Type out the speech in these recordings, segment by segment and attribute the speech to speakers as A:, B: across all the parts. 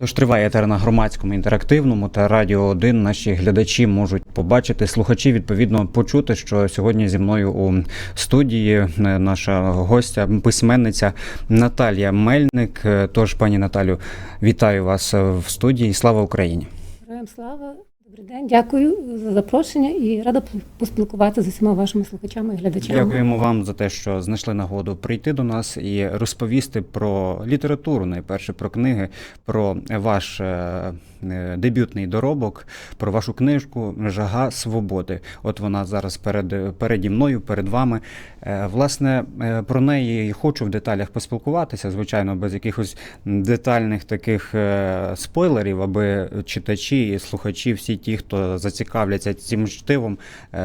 A: Тож триває етер на громадському інтерактивному та радіо 1 наші глядачі можуть побачити, слухачі відповідно почути, що сьогодні зі мною у студії е, наша гостя, письменниця Наталія Мельник. Е, Тож, пані Наталю, вітаю вас в студії. Слава Україні!
B: Героям слава, добрий день, дякую за запрошення і рада поспілкуватися з усіма вашими слухачами і глядачами.
A: Дякуємо вам за те, що знайшли нагоду прийти до нас і розповісти про літературу, найперше про книги, про ваш е, дебютний доробок, про вашу книжку Жага свободи. От вона зараз перед переді мною, перед вами. Е, Власне, е, про неї хочу в деталях поспілкуватися, звичайно, без якихось детальних таких е, спойлерів, аби читачі і слухачі, всі ті, хто зацікавляться цим чтивом, е,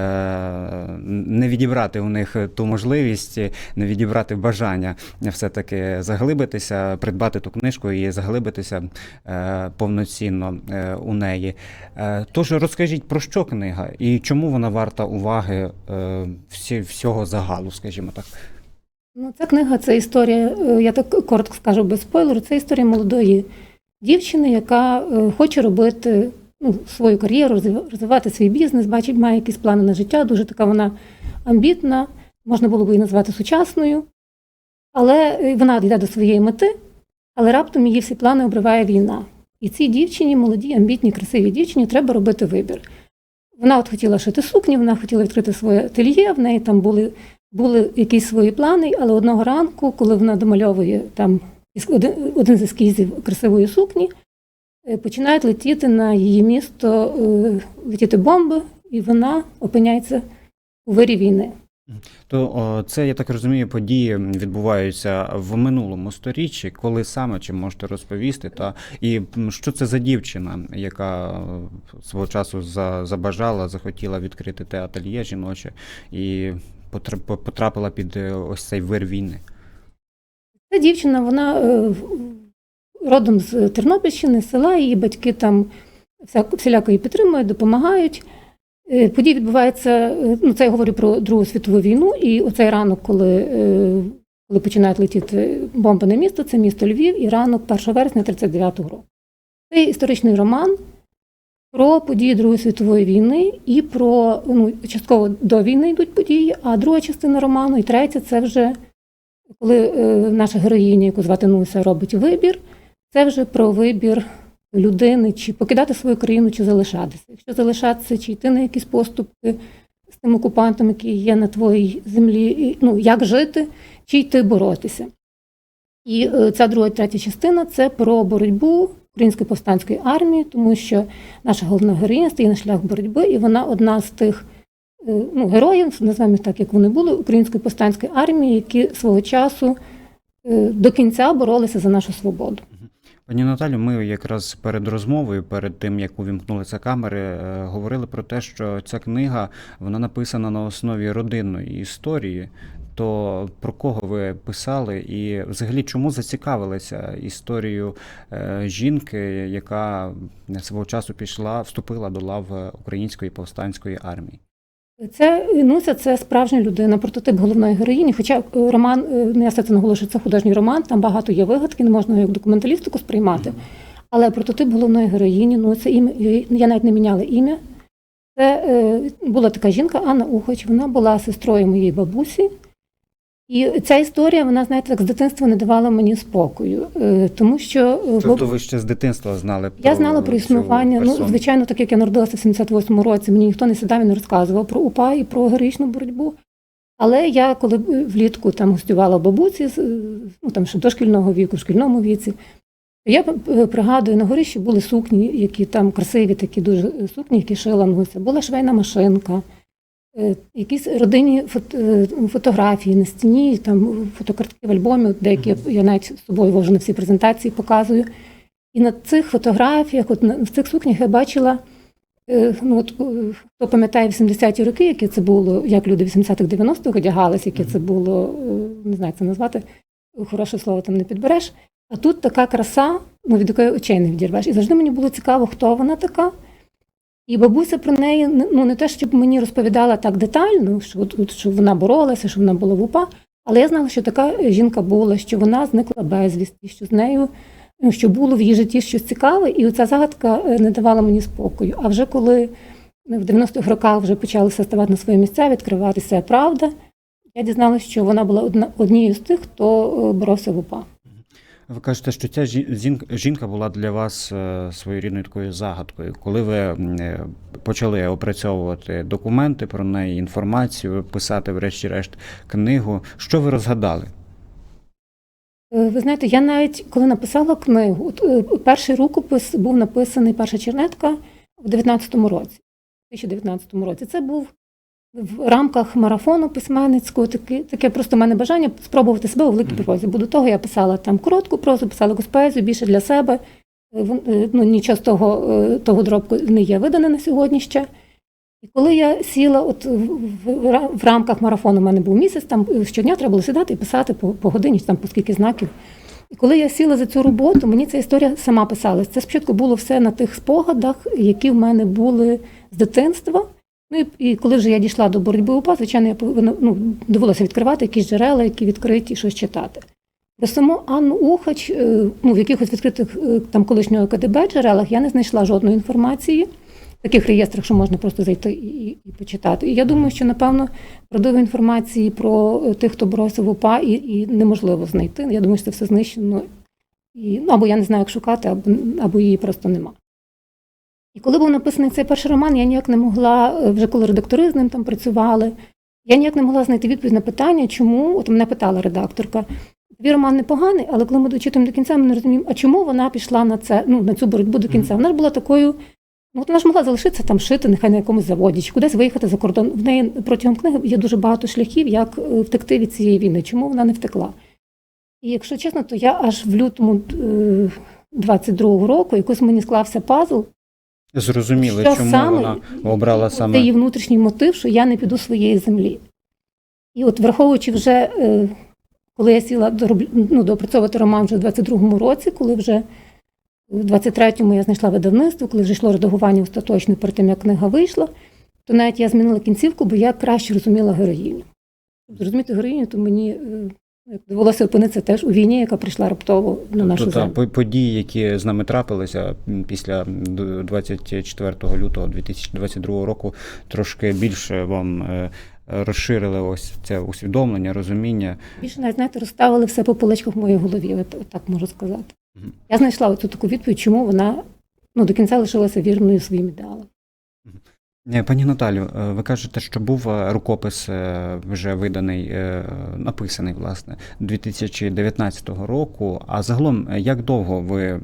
A: не відібрати у них ту можливість, не відібрати бажання все-таки заглибитися, придбати ту книжку і заглибитися е, повноцінно е, у неї. Е, Тож розкажіть про що книга і чому вона варта уваги е, всі, всього загалу, скажімо так.
B: Ну, ця книга це історія, е, я так коротко скажу без спойлеру, це історія молодої дівчини, яка хоче робити ну, свою кар'єру, розвивати свій бізнес, бачить, має якісь плани на життя, дуже така вона амбітна, можна було б її назвати сучасною. Але вона йде до своєї мети, але раптом її всі плани обриває війна. І цій дівчині, молодій, амбітній, красивій дівчині, треба робити вибір. Вона от хотіла шити сукні, вона хотіла відкрити своє ательє, в неї там були були якісь свої плани, але одного ранку, коли вона домальовує там один, один з ескізів красивої сукні, е, починають летіти на її місто е, летіти бомби, і вона опиняється у вирі війни.
A: То це, я так розумію, події відбуваються в минулому сторіччі. Коли саме чи можете розповісти? Та і що це за дівчина, яка е, свого часу за, забажала, захотіла відкрити те ательє жіноче і потрапила під е, ось цей вир війни?
B: Ця дівчина, вона е, родом з Тернопільщини, села, її батьки там вся- всіляко її підтримують, допомагають. Е, Події відбуваються, е, ну це я говорю про Другу світову війну, і оцей ранок, коли, е, коли починають летіти бомби на місто, це місто Львів, і ранок 1 вересня 39-го року. Це історичний роман про події Другої світової війни і про ну, частково до війни йдуть події, а друга частина роману і третя це вже коли наша героїня, яку звати Нуся, робить вибір, це вже про вибір людини, чи покидати свою країну, чи залишатися. Якщо залишатися, чи йти на якісь поступки з тим окупантом, який є на твоїй землі, ну, як жити, чи йти боротися. І е, ця друга третя частина це про боротьбу української повстанської армії, тому що наша головна героїня стає на шлях боротьби, і вона одна з тих е, ну, героїв, називаємо так, як вони були, української повстанської армії, які свого часу е, до кінця боролися за нашу свободу.
A: Пані Наталю, ми якраз перед розмовою, перед тим як увімкнулися камери, е, говорили про те, що ця книга вона написана на основі родинної історії. То про кого ви писали, і взагалі чому зацікавилися історією е, жінки, яка свого часу пішла, вступила до лав української повстанської армії?
B: Це Нуся це справжня людина, прототип головної героїні. Хоча е, роман, е, ну, це наголошую, це художній роман, там багато є вигадки, не можна його як документалістику сприймати. Але прототип головної героїні, ну це ім'я, я навіть не міняла ім'я. Це е, була така жінка Анна Ухоч, вона була сестрою моєї бабусі. І ця історія, вона, знаєте, так з дитинства не давала мені спокою, е, тому що е,
A: Тобто ви ще з дитинства знали про
B: я знала про існування. Ну, звичайно, так як я народилася в 78-му році, мені ніхто не сідав і не розказував про УПА і про героїчну боротьбу. Але я, коли влітку там гостювала бабуці, ну там ще дошкільного віку, в шкільному віці, я пригадую, на горищі були сукні, які там красиві, такі дуже сукні, які шила Нуся. Була швейна машинка, якісь родинні фото, е, фотографії на стіні, там фотокартки в альбомі, деякі я- я навіть з собою вожу на всі презентації, показую. І на цих фотографіях, от на в цих сукнях я бачила, е, ну от е, хто пам'ятає 80-ті роки, яке це було, як люди 80-х 90-х одягалися, яке це було, е, не знаю, як це назвати, хороше слово там не підбереш. А тут така краса, ну, від якої очей не відірвеш. І завжди мені було цікаво, хто вона така. І бабуся про неї ну не те, щоб мені розповідала так детально, що, от, що вона боролася, що вона була в УПА, але я знала, що така жінка була, що вона зникла безвісти, що з нею ну, що було в її житті щось цікаве, і оця загадка е, не давала мені спокою. А вже коли ну, в 90-х роках вже почали все ставати на свої місця, відкриватися правда, я дізналася, що вона була одна, однією з тих, хто е, боровся в УПА.
A: Ви кажете, що ця жінка була для вас е, своєрідною такою загадкою. Коли ви е, почали опрацьовувати документи про неї, інформацію, писати, врешті-решт, книгу, що ви розгадали?
B: Е, Ви знаєте, я навіть коли написала книгу, перший рукопис був написаний перша чернетка в 19-му році, в 2019 році. Це був в рамках марафону письменницького, таке, таке просто в мене бажання спробувати себе у великій прозі. Бо до того я писала там коротку прозу, писала якусь поезію більше для себе. Е, е, Ну, нічого з того, е, того дробку не є видане на сьогодні ще. І коли я сіла, от в, в, в рамках марафону, в мене був місяць, там щодня треба було сидати і писати по, по годині, там по скільки знаків. І коли я сіла за цю роботу, мені ця історія сама писалась. Це спочатку було все на тих спогадах, які в мене були з дитинства. Ну і, коли вже я дійшла до боротьби УПА, звичайно, я повинна ну, довелося відкривати якісь джерела, які відкриті, щось читати. Про саму Анну Ухач, е, ну, в якихось відкритих е, там колишнього КДБ джерелах я не знайшла жодної інформації в таких реєстрах, що можна просто зайти і, і, і почитати. І я думаю, що напевно правдивої інформації про е, тих, хто боровся в УПА, і, і неможливо знайти. Я думаю, що це все знищено. І, ну, або я не знаю, як шукати, або, або її просто нема. І коли був написаний цей перший роман, я ніяк не могла, е, вже коли редактори з ним там працювали, я ніяк не могла знайти відповідь на питання, чому, от мене питала редакторка, Тобі роман непоганий, але коли ми дочитуємо до кінця, ми не розуміємо, а чому вона пішла на це, ну, на цю боротьбу до кінця. Вона ж була такою, ну от вона ж могла залишитися там шити, нехай на якомусь заводі, чи кудись виїхати за кордон. В неї протягом книги є дуже багато шляхів, як е, втекти від цієї війни. Чому вона не втекла? І якщо чесно, то я аж в лютому е, 22-го року якось мені склався пазл,
A: Зрозуміли,
B: що
A: чому
B: саме
A: вона обрала
B: це
A: саме
B: її внутрішній мотив, що я не піду своєї землі. І от враховуючи вже, е, коли я сіла дороб- ну, доопрацьовувати роман вже в 22-му році, коли вже в 23-му я знайшла видавництво, коли вже йшло редагування остаточне перед тим, як книга вийшла, то навіть я змінила кінцівку, бо я краще розуміла героїню. Зрозуміти героїню, то мені е, довелося опинитися теж у війні, яка прийшла раптово на нашу
A: Тобто,
B: землю.
A: по- події, які з нами трапилися після д- 24 лютого 2022 року, трошки більше вам е, розширили ось це усвідомлення, розуміння.
B: Більше навіть знаєте, розставили все по поличках в моїй голові, так можу сказати.
A: Мгм.
B: Я знайшла оцю таку відповідь, чому вона ну, до кінця лишилася вірною своїм ідеалам.
A: Е, Пані Наталю, е, ви кажете, що був е, рукопис вже виданий, написаний, власне, 2019 року. А загалом, як довго ви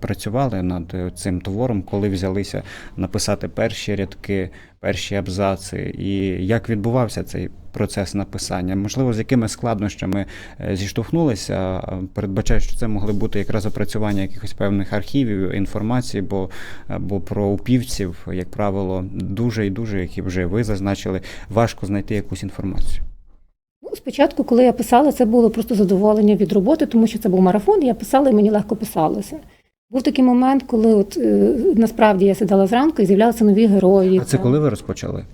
A: працювали над цим твором, коли взялися написати перші рядки, перші абзаци, і як відбувався цей процес написання? Можливо, з якими складнощами е, зіштовхнулися? Передбачаю, що це могли бути якраз опрацювання якихось певних архівів, інформації, бо, е, бо про упівців, як правило, дуже і дуже, як і вже ви зазначили, важко знайти якусь інформацію.
B: Ну, спочатку, коли я писала, це було просто задоволення від роботи, тому що це був марафон, я писала і мені легко писалося. Був такий момент, коли от, е, насправді я сиділа зранку і з'являлися нові герої.
A: А це коли ви розпочали?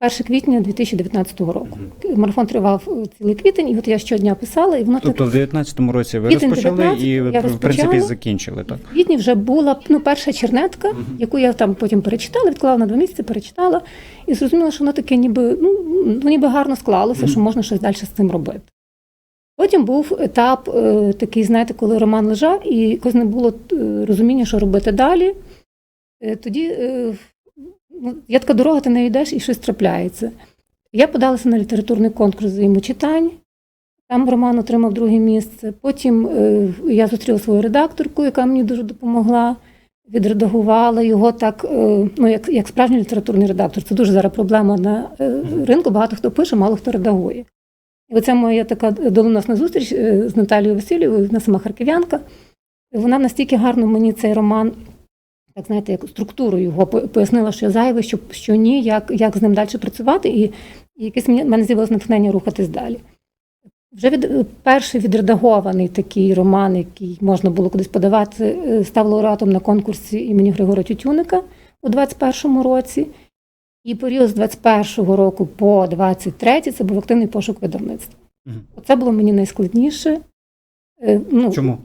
B: 1 квітня 2019 року. Марафон тривав е, цілий квітень, і от я щодня писала, і воно
A: Тобто
B: так
A: в 19-му році ви
B: Квітень
A: розпочали
B: 19,
A: і в принципі закінчили, так?
B: В квітні вже була ну, перша чернетка, яку я там потім перечитала, відклала на два місяці, перечитала, і зрозуміла, що воно таке ніби, ну, ну, ніби гарно склалося, що можна щось далі з цим робити. Потім був етап е, такий, знаєте, коли роман лежав, і якось не було е, розуміння, що робити далі. Е, тоді ну, така дорога, ти не йдеш і щось трапляється. Я подалася на літературний конкурс взаємочитань. Там роман отримав друге місце. Потім я зустріла свою редакторку, яка мені дуже допомогла, відредагувала його так, ну, як, як справжній літературний редактор. Це дуже зараз проблема на ринку. Багато хто пише, мало хто редагує. І оця моя така доленосна зустріч е, з Наталією Васильєвою, вона сама харків'янка. Вона настільки гарно мені цей роман, так знаєте, як структуру його пояснила, що зайве, що, що ні, як, як з ним далі працювати, і, і якесь мені- мене з'явилось натхнення рухатись далі. Вже від, перший відредагований такий роман, який можна було кудись подавати, е, став лауреатом на конкурсі імені Григора Тютюника у 21-му році. І період з 21-го року по 23-й це був активний пошук видавництва.
A: Мгм.
B: Оце було мені найскладніше. Е, Ну,
A: Чому?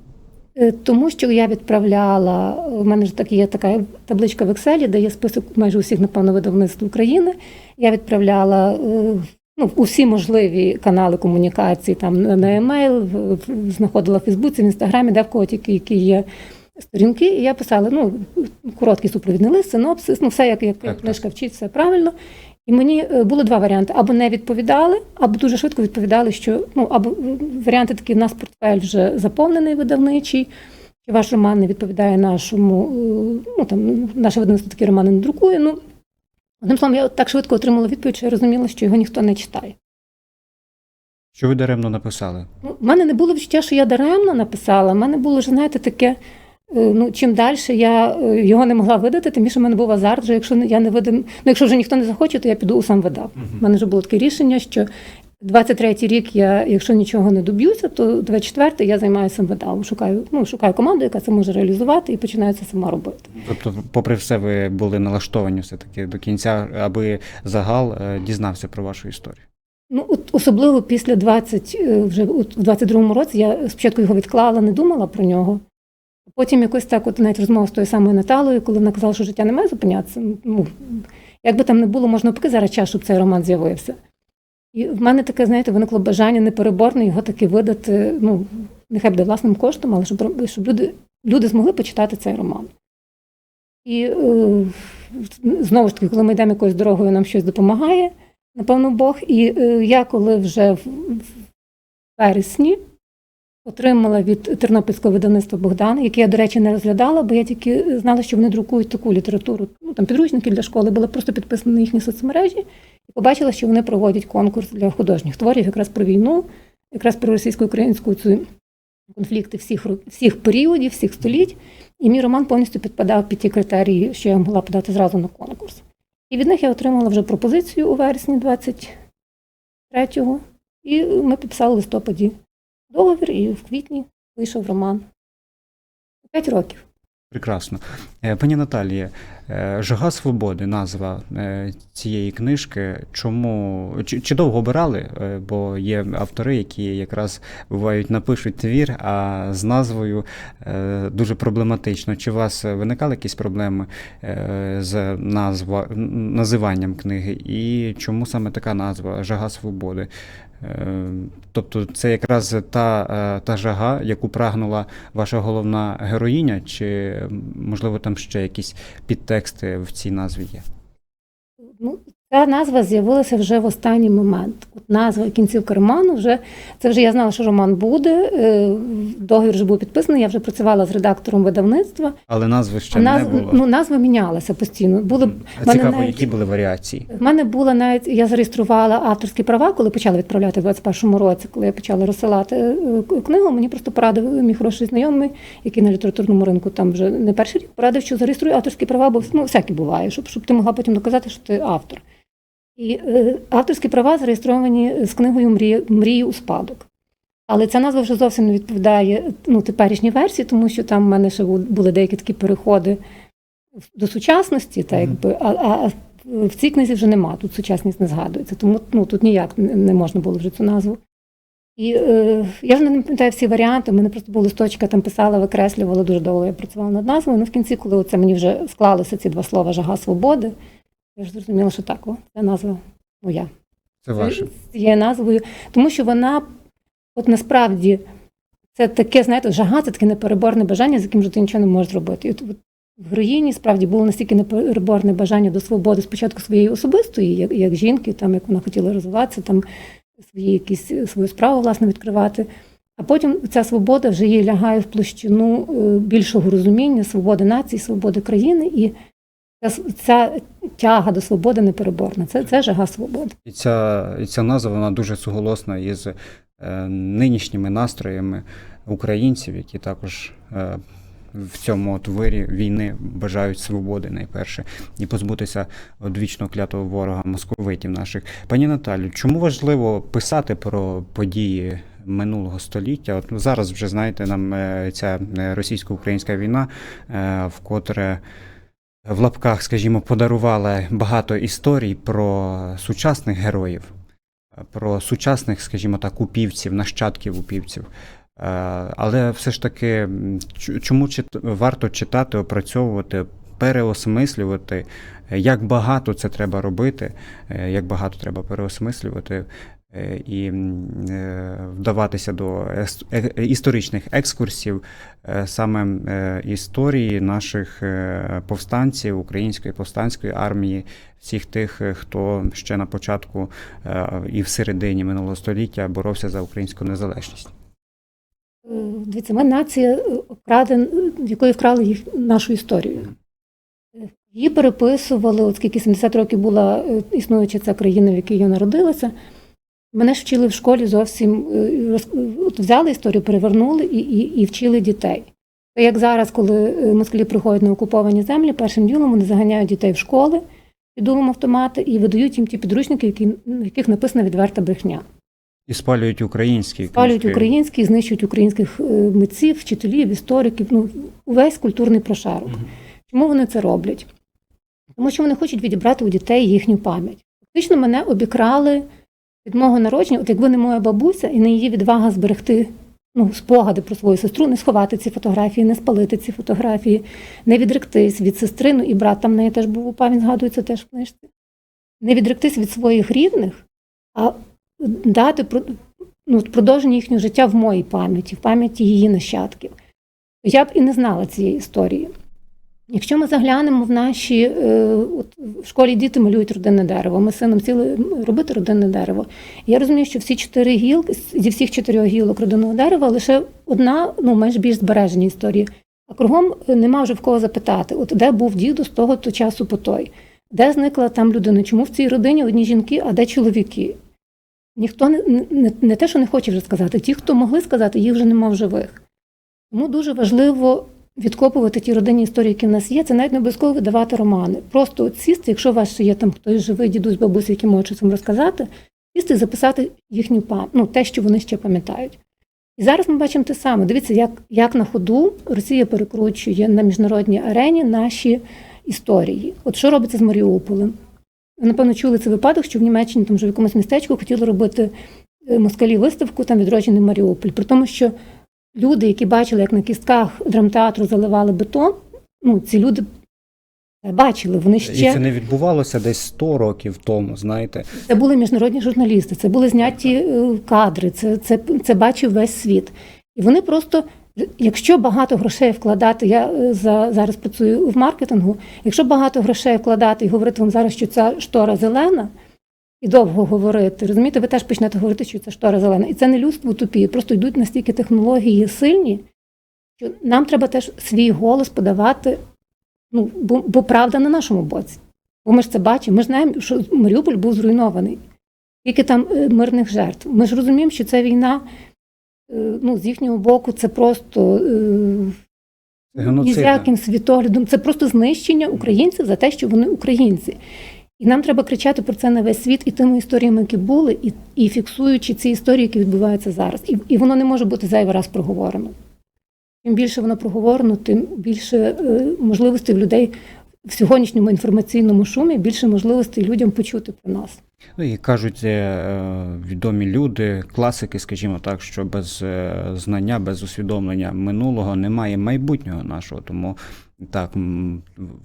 B: Е, Тому що я відправляла, у мене ж так є така табличка в Excel, де є список майже усіх, напевно, видавництв України. Я відправляла е, ну, усі можливі канали комунікації, там на- емейл, знаходила в Фейсбуці, в Інстаграмі, де в кого тільки які є сторінки. І я писала ну, короткий супровідний лист, синопсис, ну все як, як
A: Так,
B: книжка вчить, все правильно. І мені е, було два варіанти: або не відповідали, або дуже швидко відповідали, що ну або варіанти такі: в нас портфель вже заповнений видавничий, чи ваш роман не відповідає нашому, е, ну там наше видавництво такі романи не друкує. Ну одним словом, я так швидко отримала відповідь, що я розуміла, що його ніхто не читає.
A: Що ви даремно написали?
B: Ну, мене не було відчуття, що я даремно написала. В мене було ж, знаєте, таке. Е, Ну, чим далі я е, його не могла видати, тим більше в мене був азарт, що якщо я не видам, ну якщо вже ніхто не захоче, то я піду у сам видав. У мене вже було таке рішення, що 23-й рік я, якщо нічого не доб'юся, то 24-й я займаюся сам видавом. Шукаю, ну, шукаю команду, яка це може реалізувати, і починаю це сама робити.
A: Тобто, попри все, ви були налаштовані все-таки до кінця, аби загал е, дізнався про вашу історію.
B: Ну, от особливо після 20, е, вже в 22-му році я спочатку його відклала, не думала про нього. Потім якось так, от навіть розмова з тою самою Наталою, коли вона казала, що життя не має зупинятися. Ну, як би там не було, можна поки зараз час, щоб цей роман з'явився. І в мене таке, знаєте, виникло бажання непереборне його таки видати, ну, нехай буде власним коштом, але щоб, щоб люди, люди змогли почитати цей роман. І е, знову ж таки, коли ми йдемо якоюсь дорогою, нам щось допомагає, напевно, Бог. І е, я коли вже в, в вересні отримала від тернопільського видавництва Богдан, яке я, до речі, не розглядала, бо я тільки знала, що вони друкують таку літературу, ну там підручники для школи, була просто підписана на їхні соцмережі, і побачила, що вони проводять конкурс для художніх творів якраз про війну, якраз про російсько-українську цю конфлікти всіх, всіх періодів, всіх століть. І мій роман повністю підпадав під ті критерії, що я могла подати зразу на конкурс. І від них я отримала вже пропозицію у вересні 23-го. І ми підписали в листопаді договір, і в квітні вийшов роман. П'ять років.
A: Прекрасно. Е, Пані Наталія, е, Жага свободи, назва е, цієї книжки. Чому чи, чи довго обирали? Бо є автори, які якраз бувають напишуть твір, а з назвою дуже проблематично. Чи у вас виникали якісь проблеми з назва, називанням книги? І чому саме така назва Жага свободи? Тобто це якраз та, та жага, яку прагнула ваша головна героїня, чи можливо там ще якісь підтексти в цій назві є?
B: Ця назва з'явилася вже в останній момент. От назва кінцівка роману вже це вже я знала, що роман буде. е, Договір вже був підписаний. Я вже працювала з редактором видавництва.
A: Але назви ще
B: А назва,
A: не було.
B: ну, назва мінялася постійно. Були
A: А
B: мене
A: Цікаво,
B: навіть-
A: які були варіації?
B: В мене була навіть я зареєструвала авторські права, коли почала відправляти в 21-му році, коли я почала розсилати е, книгу. Мені просто порадив мій хороший знайомий, який на літературному ринку там вже не перший рік порадив, що зареєструй авторські права, бо ну, всяке буває, щоб, щоб ти могла потім доказати, що ти автор. І е, авторські права зареєстровані з книгою Мрії, Мрії у спадок. Але ця назва вже зовсім не відповідає ну, теперішній версії, тому що там в мене ще були деякі такі переходи до сучасності, та якби, а, а в цій книзі вже нема, тут сучасність не згадується, тому ну, тут ніяк не можна було вже цю назву. І е, я вже не пам'ятаю всі варіанти, у мене просто була листочка, там писала, викреслювала, дуже довго я працювала над назвою. Ну, в кінці, коли це мені вже склалися ці два слова Жага свободи, я ж зрозуміла, що так, о, ця назва моя
A: Це ваше.
B: з цією назвою, тому що вона, от насправді, це таке, знаєте, жага, це таке непереборне бажання, з яким же ти нічого не можеш зробити. І от, от в героїні справді було настільки непереборне бажання до свободи спочатку своєї особистої, як, як жінки, там як вона хотіла розвиватися, там свої якісь свою справу власне відкривати. А потім ця свобода вже їй лягає в площину е, більшого розуміння, свободи нації, свободи країни, і ця, тяга до свободи непереборна. Це, це жага свободи.
A: І ця, і ця назва вона дуже суголосна із е, нинішніми настроями українців, які також е, в цьому от вирі війни бажають свободи найперше і позбутися одвічно клятого ворога московитів наших. Пані Наталю, чому важливо писати про події? Минулого століття, от зараз вже знаєте, нам е, ця е, російсько-українська війна, е, вкотре в лапках, скажімо, подарувала багато історій про сучасних героїв, про сучасних, скажімо так, упівців, нащадків упівців. Але все ж таки, чому чит- варто читати, опрацьовувати, переосмислювати, е, як багато це треба робити, е, як багато треба переосмислювати е, і е, вдаватися до е- історичних екскурсів, е, саме е, історії наших е, повстанців, української повстанської армії, всіх тих, е, хто ще на початку е, і в середині минулого століття боровся за українську незалежність.
B: Е, Дивіться, ми нація, е, вкраден, в якої вкрали їх нашу історію. Е, Її переписували, от скільки 70 років була е, існуюча ця країна, в якій я народилася. Мене ж вчили в школі зовсім е, от взяли історію, перевернули і, і, і вчили дітей. Як зараз, коли е, москалі приходять на окуповані землі, першим ділом вони заганяють дітей в школи під дулом автомати і видають їм ті підручники, які, в яких написана відверта брехня.
A: І спалюють українські
B: Спалюють
A: книжки.
B: українські, знищують українських е, митців, вчителів, істориків, ну увесь культурний прошарок.
A: Мгм.
B: Чому вони це роблять? Тому що вони хочуть відібрати у дітей їхню пам'ять. Фактично мене обікрали від мого народження, от якби не моя бабуся і не її відвага зберегти ну, спогади про свою сестру, не сховати ці фотографії, не спалити ці фотографії, не відректись від сестри, ну і брат там в неї теж був упав, він згадується теж в книжці. Не відректись від своїх рідних, а дати ну, продовження їхнього життя в моїй пам'яті, в пам'яті її нащадків. Я б і не знала цієї історії. Якщо ми заглянемо в наші, е, от в школі діти малюють родинне дерево, ми з сином сіли робити родинне дерево. Я розумію, що всі чотири гілки, зі всіх чотирьох гілок родинного дерева лише одна, ну менш більш збережені історії. А кругом е, нема вже в кого запитати, от де був дідо з того то часу по той, де зникла там людина, чому в цій родині одні жінки, а де чоловіки. Ніхто не, не, не те, що не хоче вже сказати, ті, хто могли сказати, їх вже нема в живих. Тому дуже важливо відкопувати ті родинні історії, які в нас є. Це навіть не обов'язково видавати романи. Просто от сісти, якщо у вас ще є там хтось живий, дідусь, бабуся, які можуть цим розказати, сісти записати їхню пам'ять, ну, те, що вони ще пам'ятають. І зараз ми бачимо те саме. Дивіться, як, як на ходу Росія перекручує на міжнародній арені наші історії. От що робиться з Маріуполем? Ви, напевно, чули цей випадок, що в Німеччині там вже в якомусь містечку хотіли робити е, москалі виставку там відроджений Маріуполь. При тому, що люди, які бачили, як на кістках драмтеатру заливали бетон, ну ці люди бачили. Вони
A: І це
B: ще
A: не відбувалося десь 100 років тому, знаєте.
B: це були міжнародні журналісти, це були зняті е, кадри, це, це, це бачив весь світ. І вони просто, якщо багато грошей вкладати, я е, за, зараз працюю в маркетингу, якщо багато грошей вкладати і говорити вам зараз, що ця штора зелена, і довго говорити, розумієте, ви теж почнете говорити, що це штора зелена. І це не людство утопії, просто йдуть настільки технології сильні, що нам треба теж свій голос подавати, ну, бо, бо правда на нашому боці. Бо ми ж це бачимо, ми ж знаємо, що Маріуполь був зруйнований. Скільки там е, мирних жертв. Ми ж розуміємо, що ця війна е, ну, з їхнього боку це просто е, ні з яким світоглядом. Це просто знищення українців за те, що вони українці. І нам треба кричати про це на весь світ і тими історіями, які були, і, і фіксуючи ці історії, які відбуваються зараз. І, і воно не може бути зайвий раз проговорено. Чим більше воно проговорено, тим більше е, можливостей в людей в сьогоднішньому інформаційному шумі, більше можливостей людям почути про нас.
A: Ну і кажуть е, відомі люди, класики, скажімо так, що без е, знання, без усвідомлення минулого немає майбутнього нашого. Тому так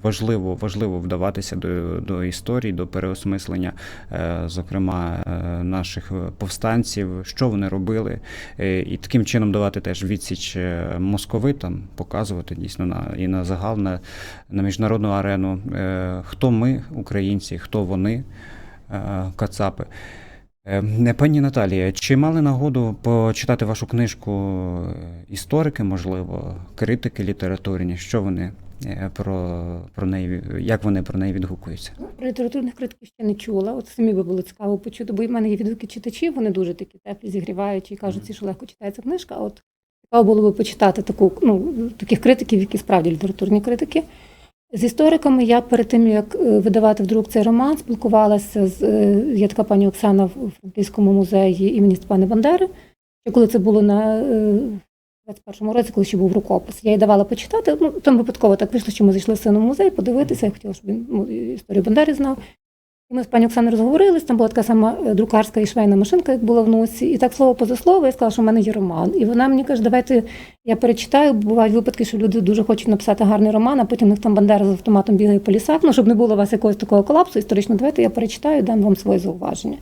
A: важливо, важливо вдаватися до, до історії, до переосмислення, е, зокрема, е, наших повстанців, що вони робили, е, і таким чином давати теж відсіч е, московитам, показувати дійсно на і на загал, на, на міжнародну арену, е, хто ми, українці, хто вони. е, Кацапи. Е, Пані Наталія, чи мали нагоду почитати вашу книжку е, історики, можливо, критики літературні? Що вони е, про, про неї, як вони про неї відгукуються?
B: Ну, Про літературних критиків ще не чула. От самі би було цікаво почути, бо в мене є відгуки читачів, вони дуже такі теплі, зігріваючі і кажуть, що легко читається книжка. От цікаво було би почитати таку, ну, таких критиків, які справді літературні критики. З істориками я перед тим, як е, видавати вдруг цей роман, спілкувалася з е, є така пані Оксана в Франківському музеї імені Степана Бандери. Що коли це було на е, 21-му році, коли ще був рукопис. Я їй давала почитати. Ну, там випадково так вийшло, що ми зайшли з сином в музей, подивитися. Я хотіла, щоб він ну, історію Бандери знав. Ми з пані Оксаною розговорились, там була така сама е, друкарська і швейна машинка, як була в носі. І так слово поза слово, я сказала, що в мене є роман. І вона мені каже, давайте я перечитаю. Бувають випадки, що люди дуже хочуть написати гарний роман, а потім у них там бандера з автоматом бігає по лісах. Ну, щоб не було у вас якогось такого колапсу історично, давайте я перечитаю, і дам вам своє зауваження.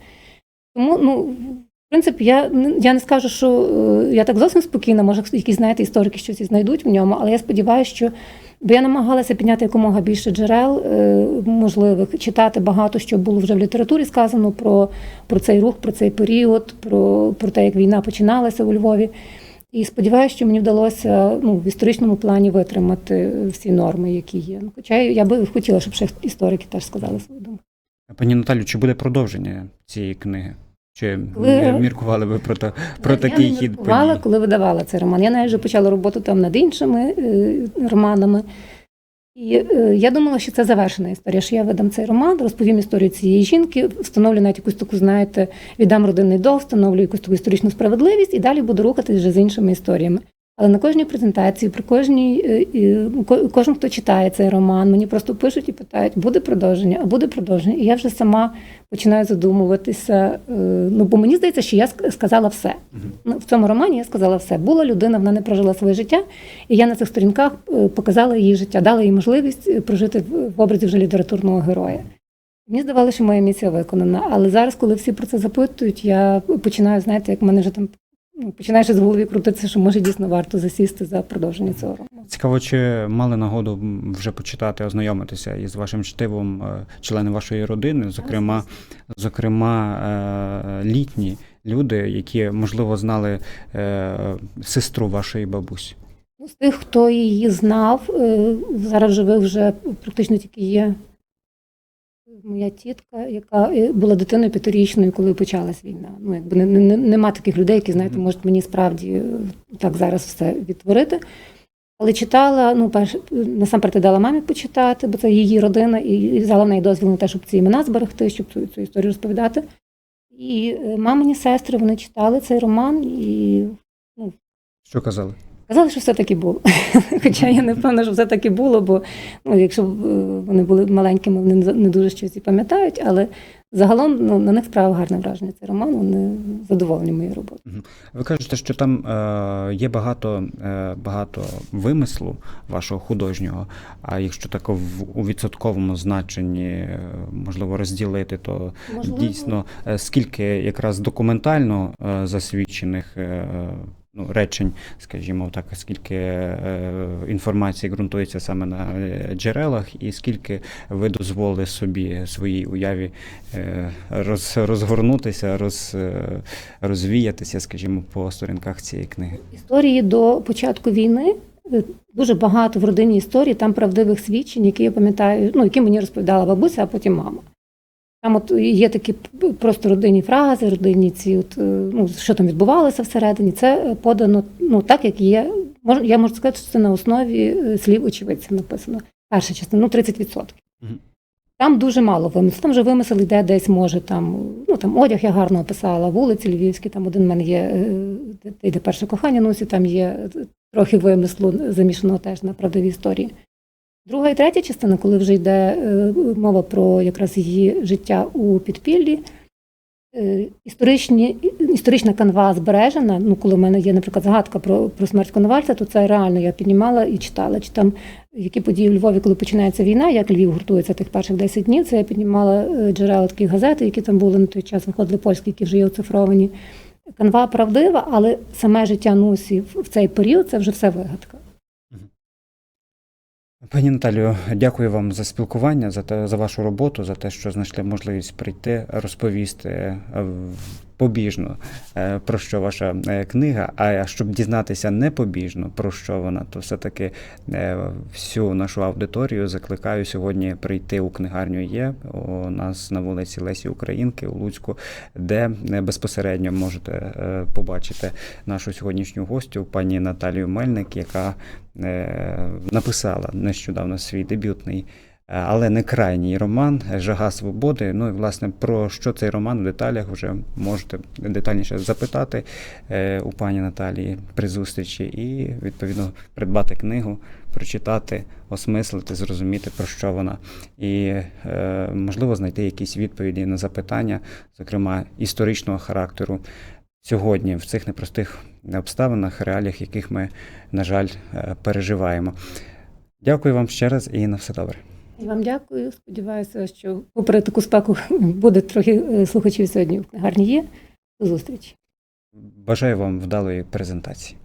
B: Тому, ну, в принципі, я, я не скажу, що е, я так зовсім спокійна, може, якісь, знаєте, історики щось і знайдуть в ньому, але я сподіваюся, що Бо я намагалася підняти якомога більше джерел е, можливих, читати багато, що було вже в літературі сказано про, про цей рух, про цей період, про, про те, як війна починалася у Львові. І сподіваюся, що мені вдалося ну, в історичному плані витримати всі норми, які є. Ну, хоча я би хотіла, щоб ще історики теж сказали свою думку.
A: Пані Наталю, чи буде продовження цієї книги? Чи
B: коли...
A: міркували ви про, то, про
B: я
A: такий
B: не
A: хід
B: міркувала,
A: подій?
B: коли видавала цей роман. Я навіть вже почала роботу там над іншими е, романами. І е, я думала, що це завершена історія, що я видам цей роман, розповім історію цієї жінки, встановлю навіть якусь таку, знаєте, віддам родинний долг, встановлю якусь таку історичну справедливість і далі буду рухатись вже з іншими історіями. Але на кожній презентації, при кожній е, ко- кожен, хто читає цей роман, мені просто пишуть і питають, буде продовження, а буде продовження. І я вже сама починаю задумуватися. е, Ну, бо мені здається, що я сказала все. Ну, в цьому романі я сказала все. Була людина, вона не прожила своє життя, і я на цих сторінках е, показала її життя, дала їй можливість прожити в образі вже літературного героя. Мені здавалося, що моя місія виконана. Але зараз, коли всі про це запитують, я починаю, знаєте, як в мене вже там ну, починає щось в голові крутитися, що може дійсно варто засісти за продовження цього роману.
A: Цікаво, чи мали нагоду вже почитати, ознайомитися із вашим чтивом е, члени вашої родини, зокрема, зокрема е, літні люди, які можливо знали е, сестру вашої бабусі.
B: Ну, з тих, хто її знав, зараз живих вже практично тільки є моя тітка, яка е, була дитиною п'ятирічною, коли почалась війна. Ну, якби не, не, нема таких людей, які, знаєте, можуть мені справді е, так зараз все відтворити. Але читала, ну, перше, насамперед дала мамі почитати, бо це її родина, і взяла в неї дозвіл на те, щоб ці імена зберегти, щоб цю, цю історію розповідати. І е, мамині сестри вони читали цей роман і
A: Що казали?
B: Казали, що все таки було. Хоча я не впевнена, що все таки було, бо ну, якщо е, вони були маленькими, вони не- дуже щось і пам'ятають, але загалом ну, на них справив гарне враження цей роман, вони задоволені моєю роботою.
A: Ви кажете, що там е, є багато, е, багато вимислу вашого художнього. А якщо так в, у відсотковому значенні е, можливо розділити, то
B: Можливо.
A: дійсно е, скільки якраз документально е, засвідчених. е, Ну, речень, скажімо так, скільки е, інформації ґрунтується саме на е, джерелах, і скільки ви дозволили собі своїй уяві е, роз, розгорнутися, роз, розвіятися, скажімо, по сторінках цієї книги.
B: Історії до початку війни дуже багато в родині історій, там правдивих свідчень, які я пам'ятаю, ну, які мені розповідала бабуся, а потім мама. Там от є такі просто родинні фрази, родинні ці, от, е, ну, що там відбувалося всередині, це е, подано ну, так, як є. Мож- Я можу сказати, що це на основі е, слів очевидців написано. Перша частина, ну 30%.
A: Мгм.
B: Там дуже мало вимислу. Там вже вимисел йде десь, може, там, ну там одяг я гарно описала, вулиці львівські, там один в мене є, де- де йде перше кохання носі, там є трохи вимислу замішаного теж на правдиві історії. Друга і третя частина, коли вже йде е, мова про якраз її життя у підпіллі, е, історичні, історична канва збережена. Ну, коли в мене є, наприклад, згадка про, про смерть Коновальця, то це реально я піднімала і читала. Чи там які події в Львові, коли починається війна, як Львів гуртується тих перших 10 днів, це я піднімала е, джерела такі газети, які там були на той час, виходили польські, які вже є оцифровані. Канва правдива, але саме життя Нусі в цей період це вже все вигадка.
A: Пані Наталію, дякую вам за спілкування, за те, за вашу роботу, за те, що знайшли можливість прийти, розповісти е, побіжно, е, про що ваша е, книга. А щоб дізнатися не побіжно, про що вона, то все-таки е, всю нашу аудиторію закликаю сьогодні прийти у книгарню є у нас на вулиці Лесі Українки у Луцьку, де безпосередньо можете побачити нашу сьогоднішню гостю, пані Наталію Мельник, яка написала нещодавно свій дебютний але не крайній роман Жага свободи. Ну і власне про що цей роман в деталях вже можете детальніше запитати е, у пані Наталії при зустрічі і відповідно придбати книгу, прочитати, осмислити, зрозуміти про що вона, і е, можливо знайти якісь відповіді на запитання, зокрема історичного характеру. Сьогодні в цих непростих обставинах, реаліях, яких ми, на жаль, е, переживаємо. Дякую вам ще раз і на все добре.
B: І вам дякую. Сподіваюся, що попри таку спеку буде трохи е, слухачів сьогодні в книгарні є. До зустрічі.
A: Бажаю вам вдалої презентації.